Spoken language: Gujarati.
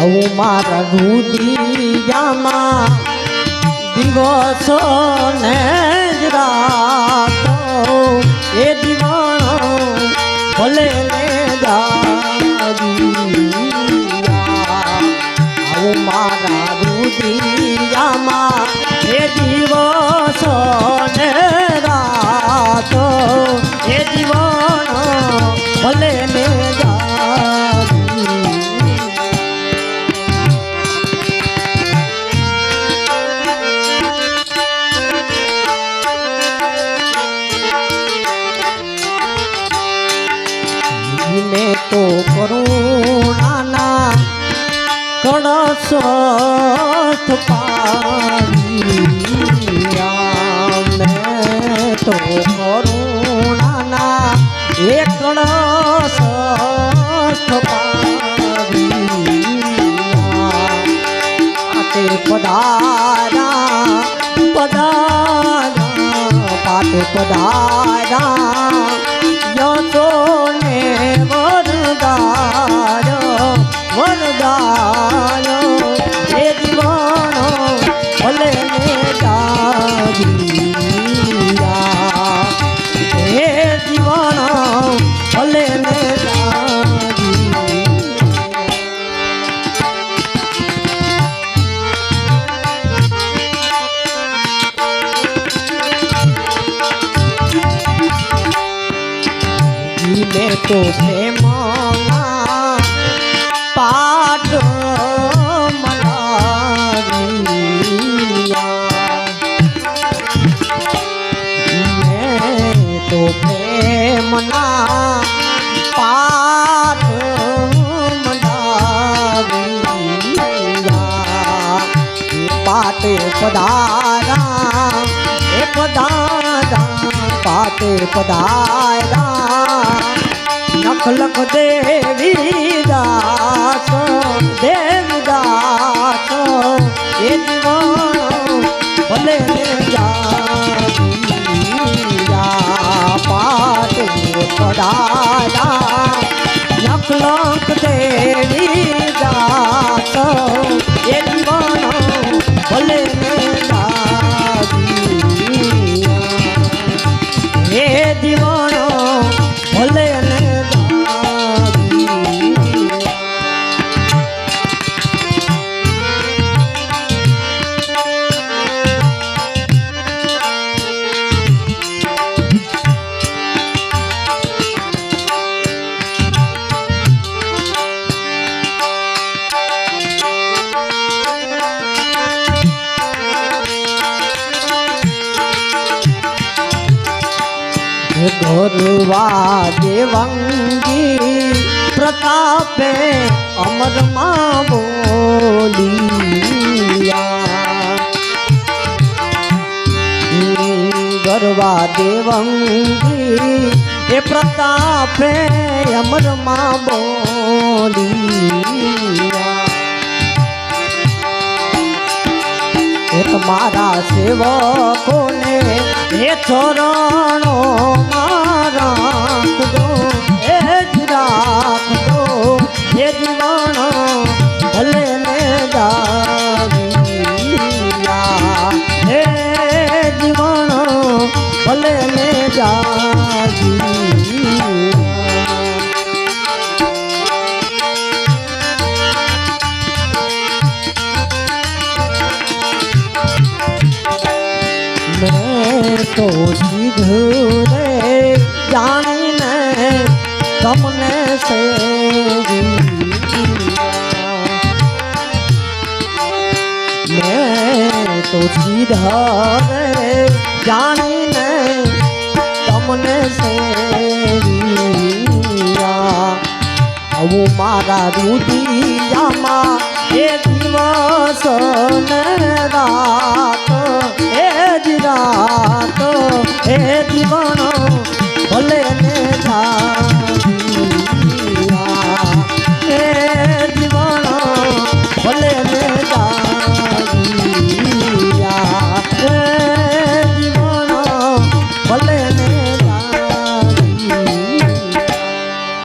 આવું મારા રુદિયામાં દિવસો ને જ રાતો. એ દિવાણો ભલે ને આવું મારા રુદિયામાં કળશો પાડ્યા મેં તો કરુણાના એકણ પાડ્યા પાટે પધારા પધારા પાટે પધારા યશો જીને તો પ્રેમના પાટ મલાવ્યા. મેં તો પ્રેમના પાટ મલાવ્યા. એ પાટે પધારા, એ પધારા પાટે પધારા. લખ લખ દેવી દાસ દેવી દાસ એ દીવાનો ભલે જા પાટે પધારા ગોરવા દેવંગી પ્રતાપે અમરમાં બોલિયા ગરવા દેવંગી એ પ્રતાપે અમરમાં બોલિયા મારા સેવકોને એ ચરણો મારા દો એ જ રાખજો, એ જીવણો ભલે ને જાગીયા હે જીવણો તો સીધું રે, જાણીને તમને મેં તો સીધા રે, જાણીને તમને સેવિયા આવું મારા રુદિયામાં એ દિવસ ને રાત એ જ રાત એ જીવન